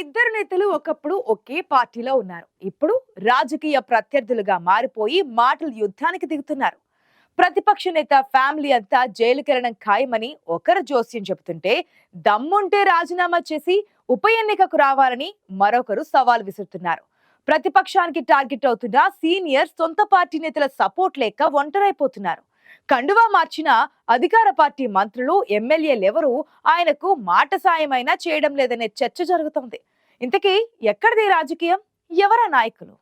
ఇద్దరు నేతలు ఒకప్పుడు ఒకే పార్టీలో ఉన్నారు. ఇప్పుడు రాజకీయ ప్రత్యర్థులుగా మారిపోయి మాటలు యుద్ధానికి దిగుతున్నారు. ప్రతిపక్ష నేత ఫ్యామిలీ అంతా జైలుకెళ్ళడం ఖాయమని ఒకరు జోస్యం చెబుతుంటే దమ్ముంటే రాజీనామా చేసి ఉప ఎన్నికకు రావాలని మరొకరు సవాల్ విసురుతున్నారు. ప్రతిపక్షానికి టార్గెట్ అవుతున్న సీనియర్ సొంత పార్టీ నేతల సపోర్ట్ లేక ఒంటరైపోతున్నారు. కండువా మార్చిన అధికార పార్టీ మంత్రులు ఎమ్మెల్యేలెవరూ ఆయనకు మాట సాయమైనా చేయడం లేదనే చర్చ జరుగుతోంది. ఇంతకీ ఎక్కడిది రాజకీయం? ఎవరా నాయకులు?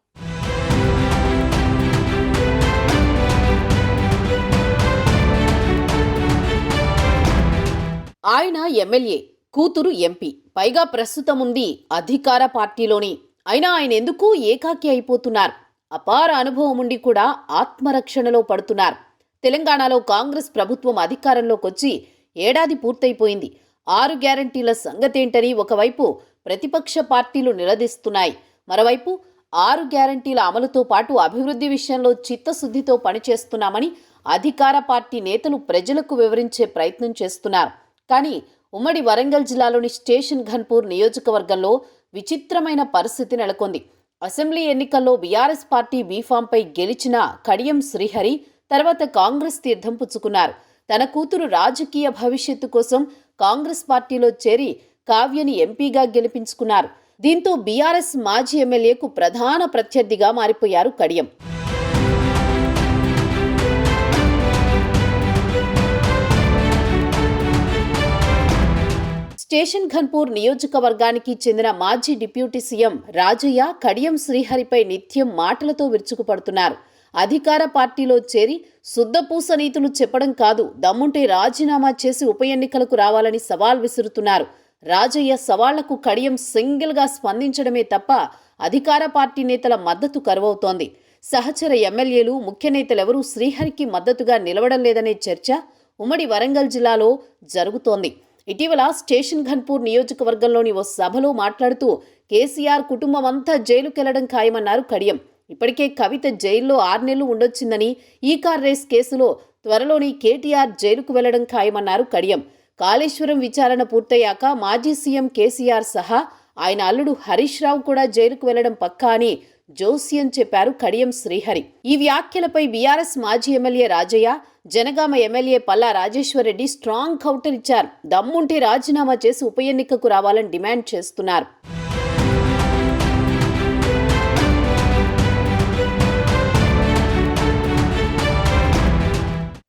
ఆయన ఎమ్మెల్యే కూతురు ఎంపీ. పైగా ప్రస్తుతం ఉంది అధికార పార్టీలోని. అయినా ఆయన ఎందుకు ఏకాకి అయిపోతున్నారు? అపార అనుభవం ఉండి కూడా ఆత్మరక్షణలో పడుతున్నారు. తెలంగాణలో కాంగ్రెస్ ప్రభుత్వం అధికారంలోకొచ్చి ఏడాది పూర్తయిపోయింది. ఆరు గ్యారంటీల సంగతేంటని ఒకవైపు ప్రతిపక్ష పార్టీలు నిలదీస్తున్నాయి. మరోవైపు ఆరు గ్యారంటీల అమలుతో పాటు అభివృద్ధి విషయంలో చిత్తశుద్ధితో పనిచేస్తున్నామని అధికార పార్టీ నేతలు ప్రజలకు వివరించే ప్రయత్నం చేస్తున్నారు. కానీ ఉమ్మడి వరంగల్ జిల్లాలోని స్టేషన్ ఘన్పూర్ నియోజకవర్గంలో విచిత్రమైన పరిస్థితి నెలకొంది. అసెంబ్లీ ఎన్నికల్లో బీఆర్ఎస్ పార్టీ బీఫామ్పై గెలిచిన కడియం శ్రీహరి తర్వాత కాంగ్రెస్ తీర్థం పుచ్చుకున్నారు. తన కూతురు రాజకీయ భవిష్యత్తు కోసం కాంగ్రెస్ పార్టీలో చేరి కావ్యని ఎంపీగా గెలిపించుకున్నారు. దీంతో బీఆర్ఎస్ మాజీ ఎమ్మెల్యేకు ప్రధాన ప్రత్యర్థిగా మారిపోయారు కడియం. స్టేషన్ ఘన్పూర్ నియోజకవర్గానికి చెందిన మాజీ డిప్యూటీ సీఎం రాజయ్య కడియం శ్రీహరిపై నిత్యం మాటలతో విరుచుకుపడుతున్నారు. అధికార పార్టీలో చేరి శుద్ధపూస నీతులు చెప్పడం కాదు దమ్ముంటే రాజీనామా చేసి ఉప ఎన్నికలకు రావాలని సవాల్ విసురుతున్నారు. రాజయ్య సవాళ్ళకు కడియం సింగిల్గా స్పందించడమే తప్ప అధికార పార్టీ నేతల మద్దతు కరువవుతోంది. సహచర ఎమ్మెల్యేలు ముఖ్య నేతలెవరూ శ్రీహరికి మద్దతుగా నిలవడం లేదనే చర్చ ఉమ్మడి వరంగల్ జిల్లాలో జరుగుతోంది. ఇటీవల స్టేషన్ ఘన్పూర్ నియోజకవర్గంలోని ఓ సభలో మాట్లాడుతూ కేసీఆర్ కుటుంబం అంతా జైలుకెళ్ళడం ఖాయమన్నారు కడియం. ఇప్పటికే కవిత జైల్లో ఆరు నెలలు ఉండొచ్చిందని ఈ కార్ రేస్ కేసులో త్వరలోని కేటీఆర్ జైలుకు వెళ్ళడం ఖాయమన్నారు కడియం. కాళేశ్వరం విచారణ పూర్తయ్యాక మాజీ సీఎం కేసీఆర్ సహా ఆయన అల్లుడు హరీష్ రావు కూడా జైలుకు వెళ్ళడం పక్కా అని జోస్యం చెప్పారు కడియం శ్రీహరి. ఈ వ్యాఖ్యలపై బీఆర్ఎస్ మాజీ MLA Rajaiah Jangaon MLA Palla Rajeshwar Reddy strong counter ఇచ్చారు. దమ్ముంటే రాజీనామా చేసి ఉప ఎన్నికకు రావాలని డిమాండ్ చేస్తున్నారు.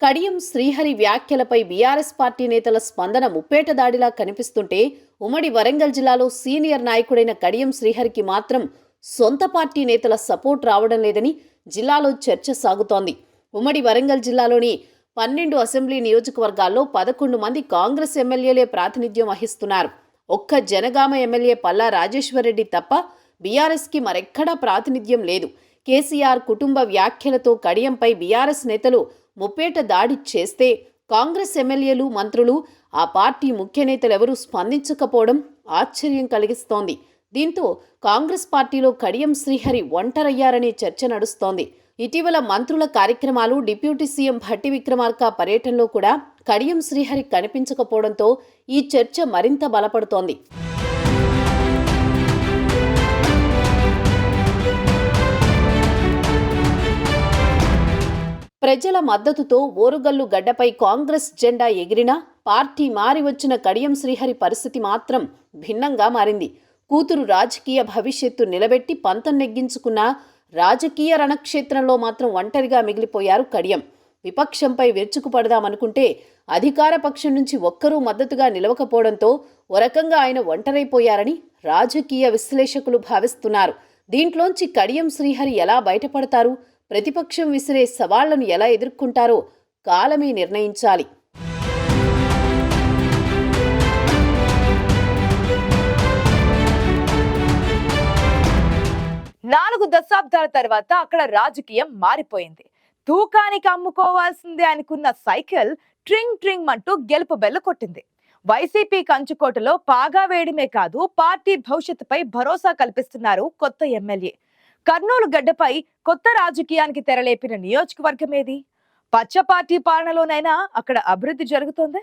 కడియం శ్రీహరి వ్యాఖ్యలపై బీఆర్ఎస్ పార్టీ నేతల స్పందన ముప్పేట దాడిలా కనిపిస్తుంటే ఉమ్మడి వరంగల్ జిల్లాలో సీనియర్ నాయకుడైన కడియం శ్రీహరికి మాత్రం సొంత పార్టీ నేతల సపోర్ట్ రావడం లేదని జిల్లాలో చర్చ సాగుతోంది. ఉమ్మడి వరంగల్ జిల్లాలోని పన్నెండు అసెంబ్లీ నియోజకవర్గాల్లో పదకొండు మంది కాంగ్రెస్ ఎమ్మెల్యేలే ప్రాతినిధ్యం వహిస్తున్నారు. ఒక్క జనగామ ఎమ్మెల్యే పల్లా రాజేశ్వరరెడ్డి తప్ప బీఆర్ఎస్కి మరెక్కడా ప్రాతినిధ్యం లేదు. కేసీఆర్ కుటుంబ వ్యాఖ్యలతో కడియంపై బీఆర్ఎస్ నేతలు ముప్పేట దాడి చేస్తే కాంగ్రెస్ ఎమ్మెల్యేలు మంత్రులు ఆ పార్టీ ముఖ్య నేతలెవరూ స్పందించకపోవడం ఆశ్చర్యం కలిగిస్తోంది. దీంతో కాంగ్రెస్ పార్టీలో కడియం శ్రీహరి ఒంటరయ్యారనే చర్చ నడుస్తోంది. ఇటీవల మంత్రుల కార్యక్రమాలు డిప్యూటీ సీఎం భట్టి విక్రమార్క పర్యటనలో కూడా కడియం శ్రీహరి కనిపించకపోవడంతో ఈ చర్చ మరింత బలపడుతోంది. ప్రజల మద్దతుతో ఓరుగల్లు గడ్డపై కాంగ్రెస్ జెండా ఎగిరినా పార్టీ మారి వచ్చిన కడియం శ్రీహరి పరిస్థితి మాత్రం భిన్నంగా మారింది. కూతురు రాజకీయ భవిష్యత్తు నిలబెట్టి పంతం నెగ్గించుకున్న రాజకీయ రణక్షేత్రంలో మాత్రం ఒంటరిగా మిగిలిపోయారు కడియం. విపక్షంపై విరుచుకుపడదామనుకుంటే అధికార పక్షం నుంచి ఒక్కరూ మద్దతుగా నిలవకపోవడంతో ఓ రకంగా ఆయన ఒంటరైపోయారని రాజకీయ విశ్లేషకులు భావిస్తున్నారు. దీంట్లోంచి కడియం శ్రీహరి ఎలా బయటపడతారు? ప్రతిపక్షం విసిరే సవాళ్ళను ఎలా ఎదుర్కొంటారో కాలమే నిర్ణయించాలి. నాలుగు దశాబ్దాల తర్వాత అక్కడ రాజకీయం మారిపోయింది. తూకానికి అమ్ముకోవాల్సిందే అనుకున్న సైకిల్ ట్రింగ్ ట్రింగ్ అంటూ గెలుపు బెల్ల కొట్టింది. వైసీపీ కంచుకోటలో పాగా వేయడమే కాదు పార్టీ భవిష్యత్తుపై భరోసా కల్పిస్తున్నారు కొత్త ఎమ్మెల్యే. కర్నూలు గడ్డపై కొత్త రాజకీయానికి తెరలేపిన నియోజకవర్గం ఏది? పచ్చ పార్టీ పాలనలోనైనా అక్కడ అభివృద్ధి జరుగుతోందే?